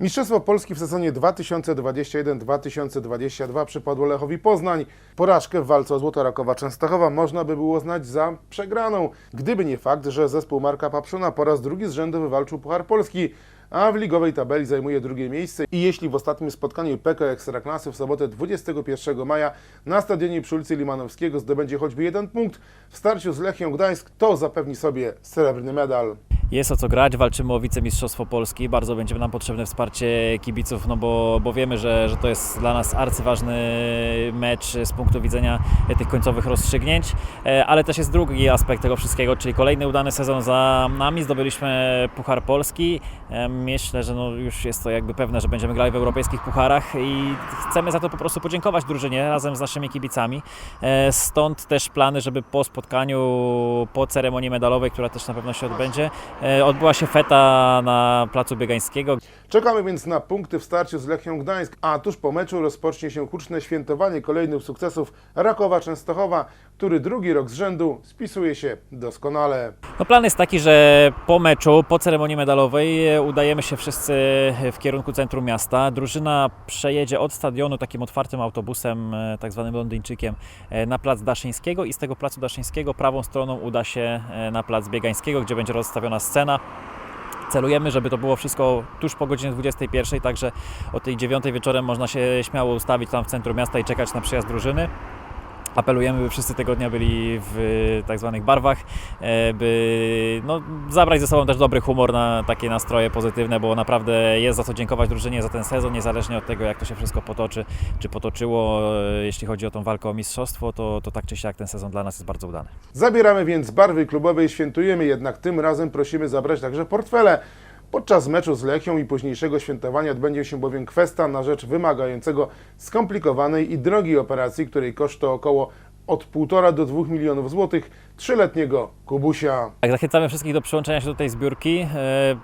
Mistrzostwo Polski w sezonie 2021-2022 przypadło Lechowi Poznań. Porażkę w walce o Złoto Rakowa Częstochowa można by było znać za przegraną, gdyby nie fakt, że zespół Marka Papszuna po raz drugi z rzędu wywalczył Puchar Polski, a w ligowej tabeli zajmuje drugie miejsce. I jeśli w ostatnim spotkaniu PKO Ekstraklasy w sobotę 21 maja na stadionie przy ulicy Limanowskiego zdobędzie choćby jeden punkt w starciu z Lechią Gdańsk, to zapewni sobie srebrny medal. Jest o co grać, walczymy o wicemistrzostwo Polski, bardzo będzie nam potrzebne wsparcie kibiców, no bo, bo wiemy, że, że to jest dla nas arcyważny mecz z punktu widzenia tych końcowych rozstrzygnięć, E, ale też jest drugi aspekt tego wszystkiego, czyli kolejny udany sezon za nami, zdobyliśmy Puchar Polski, E, myślę, że no już jest to jakby pewne, że będziemy grali w europejskich pucharach i chcemy za to po prostu podziękować drużynie razem z naszymi kibicami, E, stąd też plany, żeby po spotkaniu, po ceremonii medalowej, która też na pewno się odbędzie, Odbyła się feta na placu Biegańskiego. Czekamy więc na punkty w starciu z Lechią Gdańsk, a tuż po meczu rozpocznie się huczne świętowanie kolejnych sukcesów Rakowa Częstochowa, który drugi rok z rzędu spisuje się doskonale. No plan jest taki, że po meczu, po ceremonii medalowej e, udajemy się wszyscy w kierunku centrum miasta. Drużyna przejedzie od stadionu takim otwartym autobusem, e, tak zwanym Londyńczykiem, e, na plac Daszyńskiego i z tego placu Daszyńskiego prawą stroną uda się e, na plac Biegańskiego, gdzie będzie rozstawiona scena. Celujemy, żeby to było wszystko tuż po godzinie 21, także o tej 9 wieczorem można się śmiało ustawić tam w centrum miasta i czekać na przyjazd drużyny. Apelujemy, by wszyscy tego dnia byli w tak zwanych barwach, e, by no, zabrać ze sobą też dobry humor na takie nastroje pozytywne, bo naprawdę jest za co dziękować drużynie za ten sezon, niezależnie od tego, jak to się wszystko potoczy, czy potoczyło, e, jeśli chodzi o tą walkę o mistrzostwo, to, to tak czy siak ten sezon dla nas jest bardzo udany. Zabieramy więc barwy klubowe i świętujemy, jednak tym razem prosimy zabrać także portfele. Podczas meczu z Lechią i późniejszego świętowania odbędzie się bowiem kwesta na rzecz wymagającego skomplikowanej i drogiej operacji, której koszt to około od 1,5 do 2 milionów złotych trzyletniego Kubusia. Tak, zachęcamy wszystkich do przyłączenia się do tej zbiórki. E,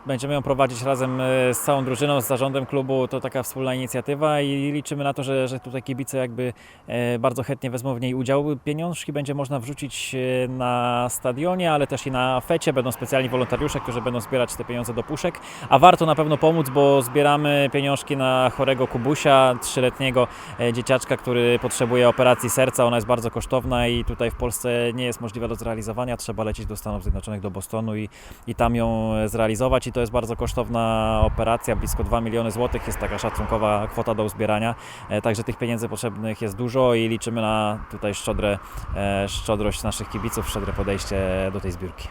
Będziemy ją prowadzić razem e, z całą drużyną, z zarządem klubu. To taka wspólna inicjatywa i liczymy na to, że, że tutaj kibice jakby e, bardzo chętnie wezmą w niej udział. Pieniążki będzie można wrzucić na stadionie, ale też i na fecie. Będą specjalni wolontariusze, którzy będą zbierać te pieniądze do puszek. A warto na pewno pomóc, bo zbieramy pieniążki na chorego Kubusia, trzyletniego dzieciaczka, który potrzebuje operacji serca. Ona jest bardzo kosztowna i tutaj w Polsce nie jest możliwa do zrealizowania. Trzeba lecieć do Stanów Zjednoczonych, do Bostonu i, i tam ją zrealizować. I to jest bardzo kosztowna operacja, blisko 2 miliony złotych jest taka szacunkowa kwota do uzbierania. E, Także tych pieniędzy potrzebnych jest dużo i liczymy na tutaj szczodre, e, szczodrość naszych kibiców, szczodre podejście do tej zbiórki.